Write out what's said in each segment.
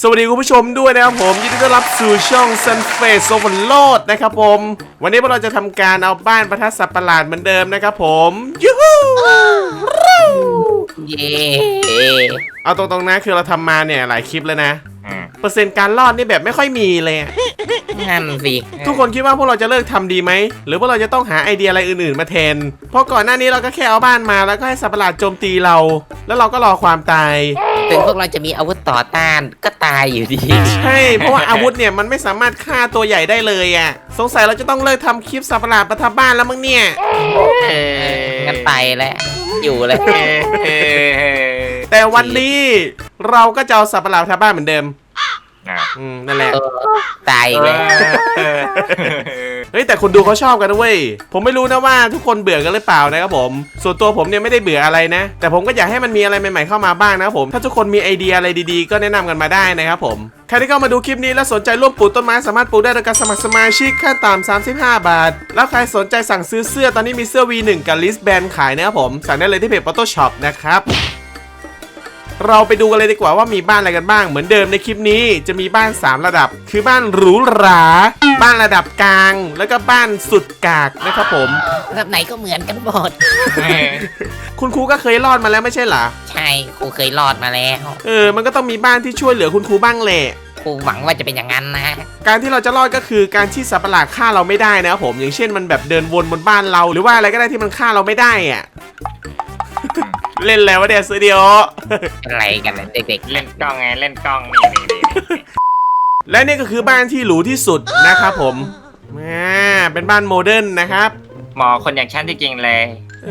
สวัสดีคุณผู้ชมด้วยนะครับผมยินดีต้อนรับสู่ช่อง Sun Face Overload นะครับผม วันนี้พวกเราจะทำการเอาบ้านประทัดสัตว์ประหลาดเหมือนเดิมนะครับผมยูฮูเย่เอาตรงๆนะคือเราทำมาเนี่ยหลายคลิปแล้วนะอืมเปอร์เซ็นต์การรอดนี่แบบไม่ค่อยมีเลยอะนั่นสิทุกคนคิดว่าพวกเราจะเลิกทำดีไหม หรือพวกเราจะต้องหาไอเดียอะไรอื่นๆมาแทน เพราะก่อนหน้านี้เราก็แค่เอาบ้านมาแล้วก็ให้สัตว์ประหลาดโจมตีเรา แล้วเราก็รอความตาย ถึงพวกเราจะมีอาวุธต่อต้านก็ตายอยู่ดี ใช่ เพราะว่าอาวุธเนี่ยมันไม่สามารถฆ่าตัวใหญ่ได้เลยอะ สงสัยเราจะต้องเลิกทำคลิปสัตว์ประหลาดประทับบ้านแล้วมั้งเนี่ยเอองั้นไปแล้วอยู่เลยเฮ้เฮ้เฮ้แต่วันนี้เราก็จะเอาสัตว์ประหลาดประทับบ้านเหมือนเดิม อะอืมนั่นแหละ เออตายอีกแล้วเฮ้ยแต่คนดูเขาชอบกันนะเว้ยผมไม่รู้นะว่าทุกคนเบื่อกันหรือเปล่านะครับผม ส่วนตัวผมเนี่ยไม่ได้เบื่ออะไรนะ แต่ผมก็อยากให้มันมีอะไรใหม่ๆเข้ามาบ้างนะครับผม ถ้าทุกคนมีไอเดียอะไรดีๆ ก็แนะนำกันมาได้นะครับผม ใครที่เข้ามาดูคลิปนี้แล้วสนใจร่วมปลูกต้นไม้สามารถปลูกได้โดยการสมัครสมาชิกขั้นต่ำ35 บาท แล้วใครสนใจสั่งซื้อเสื้อตอนนี้มีเสื้อ V1 กับลิสแบนขายนะครับผม สั่งได้เลยที่เพจ Photoshop นะครับ เราไปดูกันเลยดีกว่าว่ามีบ้านอะไรกันบ้าง เหมือนเดิมในคลิปนี้จะมีบ้าน 3 ระดับ คือบ้านหรูหรา บ้านระดับกลาง แล้วก็บ้านสุดกากนะครับผม แบบไหนก็เหมือนกันหมด คุณครูก็เคยรอดมาแล้วไม่ใช่เหรอ ใช่ครูเคยรอดมาแล้ว เออ มันก็ต้องมีบ้านที่ช่วยเหลือคุณครูบ้างแหละครูหวังว่าจะเป็นอย่างนั้นนะ การที่เราจะรอดก็คือการที่สัตว์ประหลาดฆ่าเราไม่ได้นะครับผม อย่างเช่นมันแบบเดินวนบนบ้านเรา หรือว่าอะไรก็ได้ที่มันฆ่าเราไม่ได้อะ เล่นแล้ววะเนี่ยซื้อเดียวอะไรกันเนี่ยเด็กๆเล่นกล้องไงเล่นกล้องนี่นี่นี่นี่และนี่ก็คือบ้านที่หรูที่สุดนะครับผมอ่าเป็นบ้านโมเดิร์นนะครับ หมอคนอย่างฉันที่จริงเลยเอ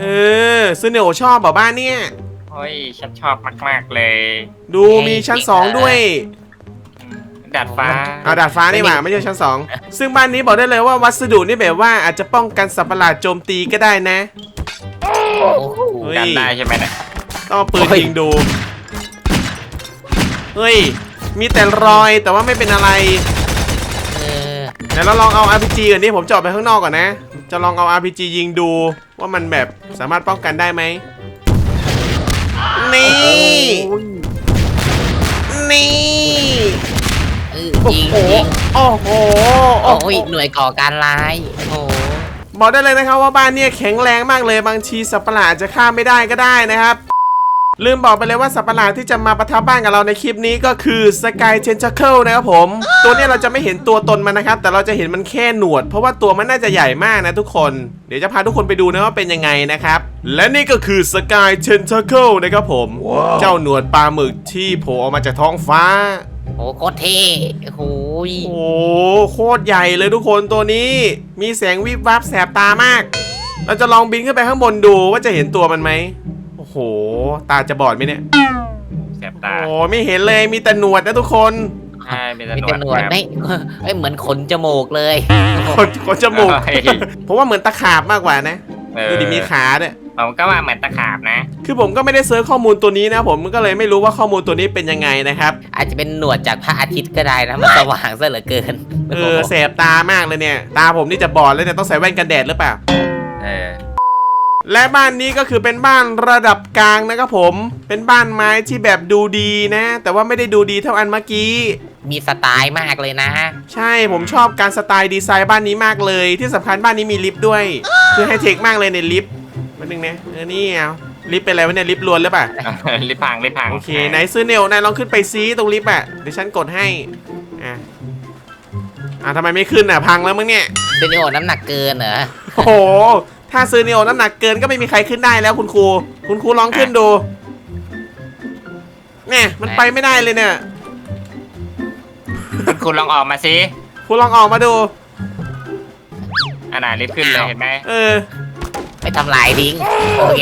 อซื้อเนโอชอบบอกบ้านเนี่ย โอ้ยฉันชอบมากๆเลยดูมีชั้น 2 ด้วย ดาดฟ้าเอาดาดฟ้านี่หว่าไม่ใช่ชั้น 2 ซึ่งบ้านนี้บอกได้เลยว่าวัสดุนี่แบบว่าอาจจะป้องกันสัตว์ประหลาดโจมตีก็ได้นะโอ้โห เฮ้ย กันได้ใช่ไหมเนี่ย ต้องเอาปืนโอ้ยยิงดู เฮ้ย มีแต่รอยแต่ว่าไม่เป็นอะไรเออเดี๋ยวเราลองเอา RPG ก่อนนี่ผมจะออกไปข้างนอกก่อนนะ จะลองเอา RPG ยิงดู ว่ามันแบบสามารถป้องกันได้ไหม นี่ นี่ เออโอ้จริงโหจริงโอ้โหโอ้โห โอ้ยหน่วยก่อการร้าย โอ้โห บอกได้เลยนะครับว่าบ้านเนี่ยแข็งแรงมากเลยบางทีสัตว์ประหลาดอาจจะฆ่าไม่ได้ก็ได้นะครับ ลืมบอกไปเลยว่าสัตว์ประหลาดที่จะมาประทับบ้านกับเราในคลิปนี้ก็คือสกายเ e น t เคิลนะครับผม ตัวเนี้ยเราจะไม่เห็นตัวตนมันนะครับ แต่เราจะเห็นมันแค่หนวด เพราะว่าตัวมันน่าจะใหญ่มากนะทุกคน เดี๋ยวจะพาทุกคนไปดูนะว่าเป็นยังไงนะครับ และนี่ก็คือสกายเ e น t เคิลนะครับผม เจ้าหนวดปลาหมึกที่โผล่ออกมาจากท้องฟ้า โอ้โหโคตรเท่โอ้โหยโอ้โหโคตรใหญ่เลยทุกคนตัวนี้ มีแสงวิบวับแสบตามาก เราจะลองบินขึ้นไปข้างบนดูว่าจะเห็นตัวมันไหมโอ้โห ตาจะบอดไหมเนี่ย แสบตาโอ้ไม่เห็นเลยมีแต่หนวดนะทุกคนใช่เป็นมีหนแต่วดหนวดครับไม่เอ้ยเหมือนขนจมูกเลยคนคนจมูก เฮ้ยผมว่าเหมือนตะขาบมากกว่านะ เออดูดิมีขาด้วย ผมก็ว่าเหมือนตะขาบนะ คือผมก็ไม่ได้เซิร์ชข้อมูลตัวนี้นะ ผมก็เลยไม่รู้ว่าข้อมูลตัวนี้เป็นยังไงนะครับอาจจะเป็นหนวดจากพระอาทิตย์ก็ได้นะมันสว่างซะเหลือเกินเออแสบตามากเลยเนี่ย ตาผมนี่จะบอดเลยเนี่ยต้องใส่แว่นกันแดดหรือเปล่า เออและบ้านนี้ก็คือเป็นบ้านระดับกลางนะครับผม เป็นบ้านไม้ที่แบบดูดีนะ แต่ว่าไม่ได้ดูดีเท่าอันเมื่อกี้ มีสไตล์มากเลยนะ ใช่ผมชอบการสไตล์ดีไซน์บ้านนี้มากเลย ที่สำคัญบ้านนี้มีลิฟต์ด้วย คือไฮเทคมากเลยในลิฟต์ มานึงนะเออนี่เอาลิฟต์เป็นอะไรวะเนี่ยลิฟต์ลวนหรือเปล่า ลิบพังลิบพังโอเคไหนซื้อเนลนายลองขึ้นไปซีตรงลิฟต์อะเดี๋ยวฉันกดให้ อะอะทำไมไม่ขึ้นอะพังแล้วมึงเนี่ยเดนิโอน้ำหนักเกินเหรอโอ้โห ถ้าซื้อเนลน้ำหนักเกินก็ไม่มีใครขึ้นได้แล้วคุณครู คุณครูลองขึ้นดูเนี่ยมันไปไม่ได้เลยเนี่ย คุณลองออกมาสิคุณลองออกมาดู อันไหนรีบขึ้นเลยเห็นไหมเออไป ทำลายทิ้งโอเค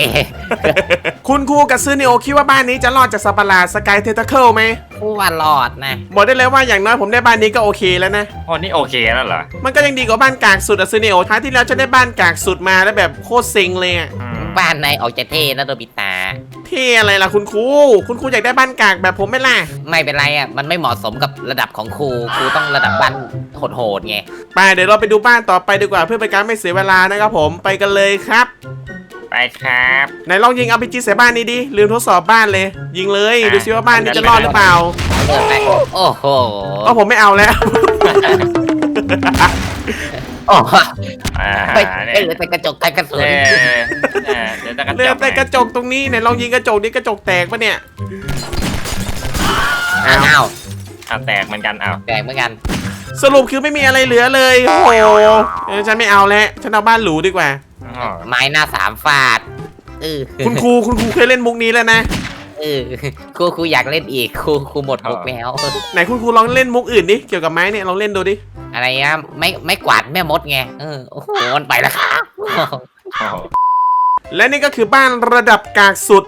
คุณครูกับซื้อเนลคิดว่าบ้านนี้จะรอดจากสัตว์ประหลาดสกายเทตเคิลไหมผู้ว่ารอดนะบอกได้เลยว่าอย่างน้อยผมได้บ้านนี้ก็โอเคแล้วนะโอ้นี่โอเคแล้วเหรอ มันก็ยังดีกว่าบ้านกากสุดอะซื้อเนลท้ายที่แล้วฉันได้บ้านกากสุดมาแล้วแบบโคตรเซ็งเลยอะ อืม บ้านในออกจะเท่นะโดบิตาเท่อะไรล่ะคุณครูคุณครูอยากได้บ้านกากแบบผมไหม่ล่ะไม่เป็นไรอะมันไม่เหมาะสมกับระดับของครูครูต้องระดับบ้านโหดๆไงไปเดี๋ยวเราไปดูบ้านต่อไปดีกว่าเพื่อเป็นการไม่เสียเวลานะครับผมไปกันเลยครับ ไปครับไหนลองยิง RPG ใส่บ้านนี้ดิลืมทดสอบบ้านเลย ยิงเลยดูซิว่าบ้านนี้จะรอดหรือเปล่าเปิดไปโอ้โหก็ผมไม่เอาแล้วโอ้โหอ่าไปเนี่ไปยเหลือแต่กระจกไทยกระสุนเออเออเดี๋ยวจะกระจเลือกแต่กระจกตรงนี้ไหนลองยิงกระจกนี้กระจกแตกปะเนี่ยอ้าวเอาแตกเหมือนกันเอาแตกเหมือนกัน สรุปคือไม่มีอะไรเหลือเลยโอ้โหเออฉันไม่เอาแล้วฉันเอาบ้านหรูดีกว่าอ๋อไม้หน้าสามฟาดเออคุณครูคุณครูเคยเล่นมุกนี้แล้วนะเออครูครูอยากเล่นอีกครูครูหมดมุกแล้วไหนคุณครูลองเล่นมุกอื่นดิเกี่ยวกับไม้เนี่ยลองเล่นดูดิ อะไรนะไม่ไม่กวาดแม่มดไงเออโอ้โหมันไปแล้วครับโอ้โหและนี่ก็คือบ้านระดับกากสุด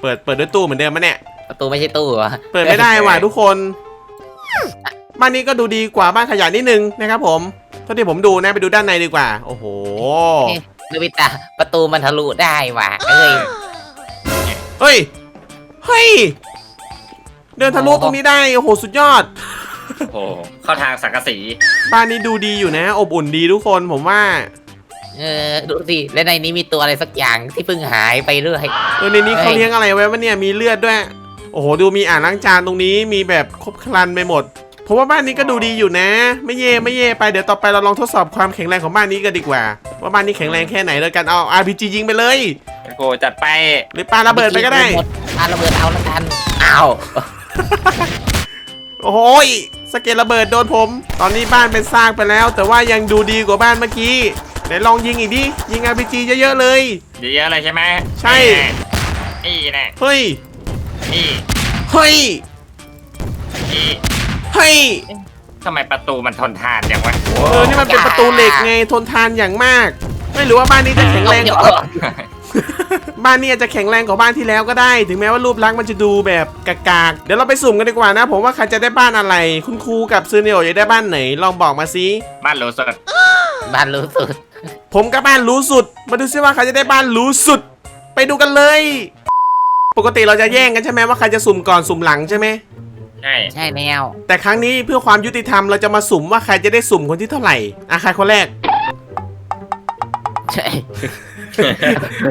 เปิดเปิดด้วยตู้เหมือนเดิมมะเนี่ย ประตูไม่ใช่ตู้เหรอเปิดไม่ได้ว่ะทุกคน บ้านนี้ก็ดูดีกว่าบ้านขยะนิดนึงนะครับผมเท่าที่ผมดูนะไปดูด้านในดีกว่า โอ้โหเอ๊ะโนบิตะประตูมันทะลุได้ว่ะเอ้ยเฮ้ยเฮ้ยเดินทะลุตรงนี้ได้โอ้โหสุดยอด โอ้โหเข้าทางสังกะสีบ้านนี้ดูดีอยู่นะ อบอุ่นดีทุกคนผมว่า เออดูสิและในนี้มีตัวอะไรสักอย่างที่เพิ่งหายไปเรื่อย เออในนี้เขาเลี้ยงอะไรไว้วะเนี่ยมีเลือดด้วย โอ้โหดูมีอ่างล้างจานตรงนี้มีแบบครบครันไปหมดผมว่าบ้านนี้ก็ดูดีอยู่นะ ไม่เย่ไม่เย่ไปเดี๋ยวต่อไปเราลองทดสอบความแข็งแรงของบ้านนี้กันดีกว่า ว่าบ้านนี้แข็งแรงแค่ไหนเลยกันเอา RPG ยิงไปเลยโกจัดไปหรือปาระเบิดไปก็ได้หมปาระเบิดเอาแล้วกันอ้าวโอ้โหยสะเก็ดระเบิดโดนผม ตอนนี้บ้านเป็นซากไปแล้ว แต่ว่ายังดูดีกว่าบ้านเมื่อกี้ไหนลองยิงอีกดิยิง RPG เยอะๆเลย เยอะๆเลยใช่ไหมใช่ นี่แน่เฮ้ยนี่เฮ้ยนี่เฮ้ยทำไมประตูมันทนทานอย่างวะเออนี่มันเป็นประตูเหล็กไงทนทานอย่างมาก ไม่รู้ว่าบ้านนี้จะแข็งแรงเดี๋กยวว่า บ้านนี้อาจจะแข็งแรงกว่าบ้านที่แล้วก็ได้ ถึงแม้ว่ารูปลักษณ์มันจะดูแบบกากๆ เดี๋ยวเราไปสุ่มกันดีกว่านะ ผมว่าใครจะได้บ้านอะไร คุณครูกับซูเนโออยากได้บ้านไหน ลองบอกมาสิบ้านโรสดบ้านรู้สุด ผมกับบ้านรู้สุด มาดูซิว่าใครจะได้บ้านรู้สุด ไปดูกันเลย ปกติเราจะแย่งกันใช่ไหมว่าใครจะสุ่มก่อนสุ่มหลังใช่ไหม ใช่ใช่แนวแต่ครั้งนี้เพื่อความยุติธรรมเราจะมาสุ่มว่าใครจะได้สุ่มคนที่เท่าไหร่อะใครคนแรก ใช่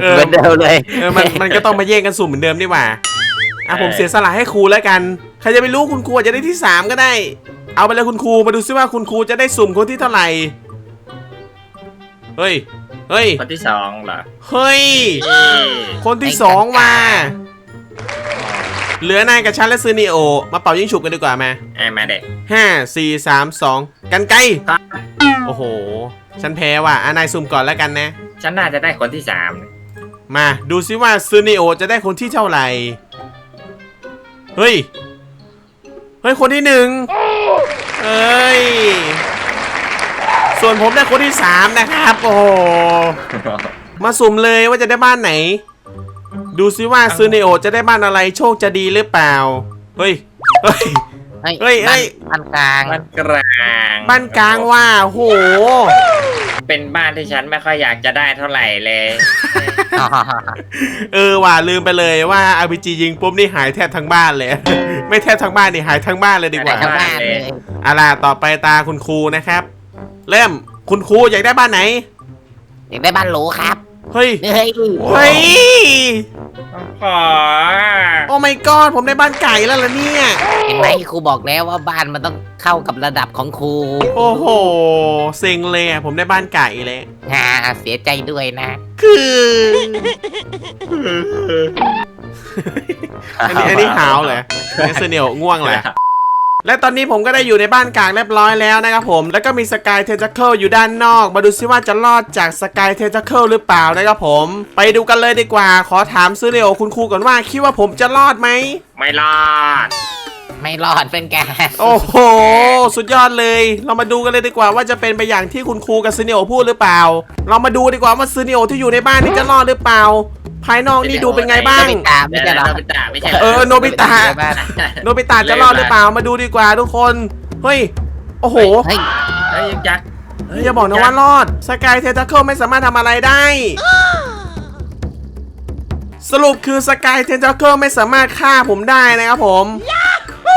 เอเหอมือนเดิมเลยเออมันมันก็ต้องมาแย่งกันสุ่มเหมือนเดิมดีกว่าอะผมเสียสละให้ครูแล้วกัน ใครจะไปรู้คุณครูอาจจะได้ที่สามก็ได้ เอาไปเลยคุณครูมาดูซิว่าคุณครูจะได้สุ่มคนที่เท่าไหร่ เฮ้ย เฮ้ย คนที่สองเหรอเฮ้ยนี่คนที่สองมาเหลือนายกับฉันและซูนิโอ มาเป่ายิงฉุบกันดีกว่ามาไอ้มาเด็กห้าสี่สามสองกันไกล ครับโอ้โห ฉันแพ้ว่ะอะนายซุ่มก่อนแล้วกันนะ ฉันน่าจะได้คนที่สามมาดูซิว่าซูนิโอจะได้คนที่เท่าไหร่ เฮ้ย เฮ้ย คนที่หนึ่งเอ้ย ส่วนผมได้คนที่สามนะครับ โอ้โห มาสุ่มเลยว่าจะได้บ้านไหน ดูซิว่าซูนิโอจะได้บ้านอะไร โชคจะดีหรือเปล่า เฮ้ย เฮ้ย เฮ้ยเฮ้ยเฮ้ย บ้านกลาง บ้านกลางบ้านกลางว่าโอ้โห เป็นบ้านที่ฉันไม่ค่อยอยากจะได้เท่าไหร่เลย เออว่ะลืมไปเลยว่า RPG ยิงปุ๊บนี่หายแทบทั้งบ้านเลย ไม่แทบทั้งบ้านนี่หายทั้งบ้านเลยดีกว่าไปทั้งบ้านเลย เอาล่ะต่อไปตาคุณครูนะครับ เริ่มคุณครูอยากได้บ้านไหน อยากได้บ้านหรูครับ เฮ้ย เฮ้ย เฮ้ย ขอ โอ้ my god ผมได้บ้านไก่แล้วล่ะเนี่ย เห็นไหมครูบอกแล้วว่าบ้านมันต้องเข้ากับระดับของครูโอ้โหเซ็งเลยอะผมได้บ้านไก่เลยฮ่าเสียใจด้วยนะคือ อันนี้อันนี้หาวเลยเนสเนียวง่วงเลย และตอนนี้ผมก็ได้อยู่ในบ้านกลางเรียบร้อยแล้วนะครับผม แล้วก็มีสกายเทเจัเคิลอยู่ด้านนอก มาดูซิว่าจะรอดจากสกายเทเจัเคิลหรือเปล่านะครับผม ไปดูกันเลยดีกว่า ขอถามซื้อเร็วคุณครูก่อนว่าคิดว่าผมจะรอดไหม ไม่รอด ไม่รอดเป็นกันโอ้โห สุดยอดเลย เรามาดูกันเลยดีกว่าว่าจะเป็นไปอย่างที่คุณครูกับซีเนโอพูดหรือเปล่า เรามาดูดีกว่าว่าซีเนโอที่อยู่ในบ้านนี่จะรอดหรือเปล่า ภายนอกนี่ดูเป็นไงบ้างโนบิตะไม่ใช่เหรอ โนบิตะไม่ใช่เออโนบิตะ โนบิตะจะรอดหรือเปล่า มาดูดีกว่าทุกคน เฮ้ย โอ้โหเฮ้ยเฮ้ยยักษ์อย่าบอกนะว่ารอด สกายเทน a เคิลไม่สามารถทำอะไรได้ สรุปคือสกายเทน a เคิลไม่สามารถฆ่าผมได้นะครับผม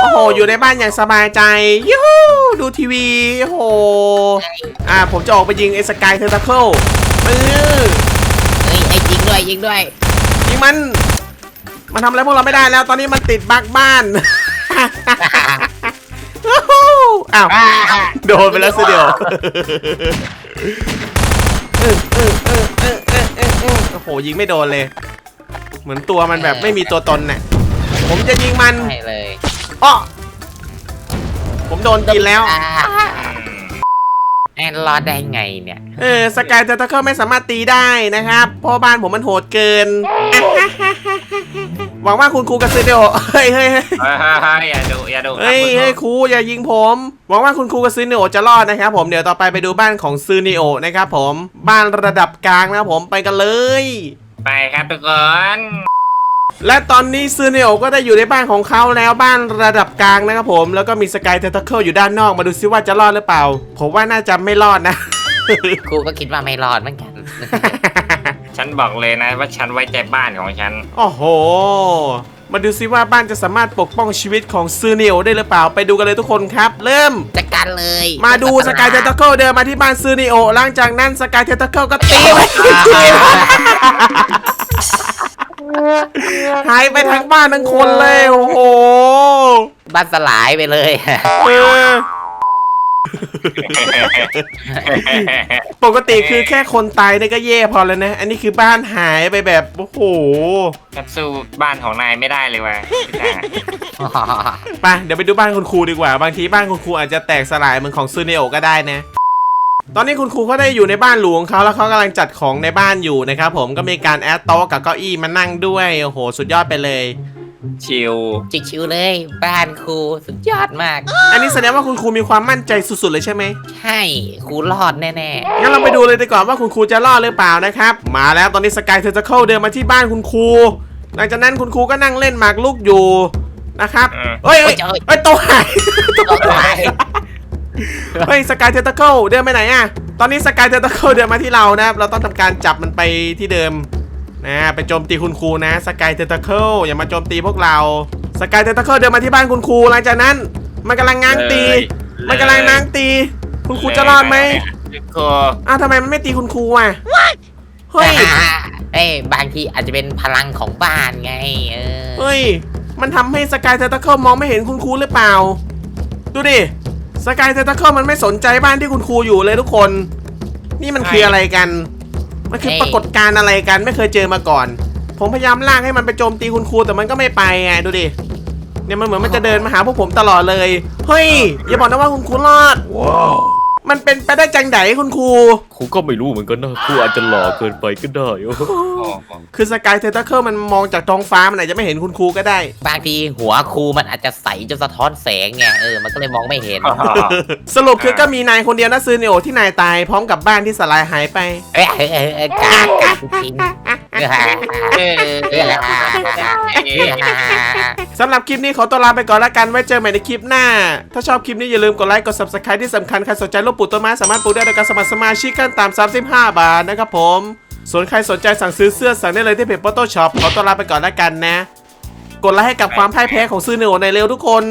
โอ้โห อยู่ในบ้านอย่างสบายใจยูฮูดูทีวีโอ้โห อ่า ผมจะออกไปยิงไอ้สกายเทน a เคิลเออเฮ้ยไอ้จริงด้วยด้วยยิงด้วยยิงมัน มันทำอะไรพวกเราไม่ได้แล้ว ตอนนี้มันติดบักบ้านอ้าวอ่าโดนไปแล้วสิเดียวเออเออเออเออเออเออเออโอ้โห ยิงไม่โดนเลย เหมือนตัวมันแบบไม่มีตัวตนน่ะ ผมจะยิงมัน ใช่เลย อ้อผมโดนกินแล้วอ่าแอนรอดได้ไงเนี่ย เออสกายเทอร์เคิลไม่สามารถตีได้นะครับ เพราะบ้านผมมันโหดเกิน หวังว่าคุณครูกับซีเดียวเฮ้ยเฮ้ยเฮ้ยเฮ้ยอย่าดุอย่าดุครับเฮ้ยคุณเฮ้ยครูอย่ายิงผมหวังว่าคุณครูกับซีเนโอจะรอดนะครับผมเดี๋ยวต่อไปไปดูบ้านของซีเนโอนะครับผมบ้านระดับกลางนะครับผมไปกันเลย ไปครับทุกคน และตอนนี้ซีเนโอก็ได้อยู่ในบ้านของเขาแล้วบ้านระดับกลางนะครับผม แล้วก็มีสกายเทอร์เคิลอยู่ด้านนอกมาดูซิว่าจะรอดหรือเปล่า ผมว่าน่าจะไม่รอดนะ ครูก็คิดว่าไม่รอดเหมือนกัน ฉันบอกเลยนะว่าฉันไว้ใจบ้านของฉัน โอ้โห มาดูซิว่าบ้านจะสามารถปกป้องชีวิตของซีเนโอได้หรือเปล่า ไปดูกันเลยทุกคนครับ เริ่ม จัดการเลยมาดูสกายเทอร์เคิลเดินมาที่บ้านซีเนโอหลังจากนั้นสกายเทอร์เคิลก็ตีไว้ที่ทีม หายไปทั้งบ้านทั้งคนเลย โอ้โห บ้านสลายไปเลย เออ ปกติคือแค่คนตายเนี่ยก็แย่พอแล้วนะ อันนี้คือบ้านหายไปแบบ โอ้โหฉันสู้บ้านของนายไม่ได้เลยว่ะไปเดี๋ยวไปดูบ้านคุณครูดีกว่า บางทีบ้านคุณครูอาจจะแตกสลายเหมือนของซูเนโอก็ได้นะ ตอนนี้คุณครูเขาได้อยู่ในบ้านหลวงเขาแล้วเขากำลังจัดของในบ้านอยู่นะครับผมก็มีการแอดโต๊ะกับเก้าอี้มานั่งด้วยโอ้โหสุดยอดไปเลย ชิวชิวๆเลยบ้านครูสุดยอดมาก อันนี้แสดงว่าคุณครูมีความมั่นใจสุดๆเลยใช่ไหมใช่ครูรอดแน่งั้นเราไปดูเลยดีกว่าว่าคุณครูจะรอดหรือเปล่านะครับมาแล้วตอนนี้สกายเทอร์เคิลเดินมาที่บ้านคุณครูหลังจากนั้นคุณครูก็นั่งเล่นหมากลุกอยู่นะครับอืมเฮ้ยเฮ้ยเฮ้ยโตัวหายๆก็ตาย เฮ้ยสกายเทอร์เคิลเดินไปไหนอะตอนนี้สกายเทอร์เคิลเดินมาที่เรานะครับ เราต้องทำการจับมันไปที่เดิมนะไปโจมตีคุณครูนะสกายเทอร์เคิลอย่ามาโจมตีพวกเราสกายเทอร์เคิลเดินมาที่บ้านคุณครูหลังจากนั้น มันกำลังง้างตี มันกำลังง้างตี คุณครูจะรอดไหมครูอ้าวทำไมมันไม่ตีคุณครูอะเฮ้ยเอ้ยบางทีอาจจะเป็นพลังของบ้านไงเออเฮ้ยมันทำให้สกายเทอร์เคิลมองไม่เห็นคุณครูหรือเปล่า ดูดิ สกายเทอร์เคิลมันไม่สนใจบ้านที่คุณครูอยู่เลยทุกคน นี่มันคืออะไรกัน มันคือปรากฏการณ์อะไรกันไม่เคยเจอมาก่อน ผมพยายามลากให้มันไปโจมตีคุณครูแต่มันก็ไม่ไปไงดูดิ เนี่ยมันเหมือนมันจะเดินมาหาพวกผมตลอดเลย เฮ้ยอย่าบอกนะว่าคุณครูรอด มันเป็นไปได้จังไดคุณครู ครูก็ไม่รู้เหมือนกันนะครูอาจจะหล่อเกินไปก็ได้โอ้โหคือสกายเทอร์เคิลมันมองจากท้องฟ้ามันอาจจะไม่เห็นคุณครูก็ได้ บางทีหัวครูมันอาจจะใสจนสะท้อนแสงไงเออมันก็เลยมองไม่เห็น สรุปคือก็มีนายคนเดียวนะซื้อเนโอที่นายตายพร้อมกับบ้านที่สลายหายไป เอ้ยเออเออเออกากกากจริงเออเออเออ สำหรับคลิปนี้ขอตัวลาไปก่อนละกันไว้เจอใหม่ในคลิปหน้า ถ้าชอบคลิปนี้อย่าลืมกดไลค์กด subscribe ที่สำคัญใครสนใจรูปปลูกต้นไม้สามารถปลูกได้โดยการสมัครสมาชิกกันตาม 35 บาทนะครับผม ส่วนใครสนใจสั่งซื้อเสื้อสั่งได้เลยที่เพจ Photo Shop ขอตัวลาไปก่อนละกันนะ กดไลค์ให้กับความพ่ายแพ้ของซื้อเนโอในเร็วทุกคน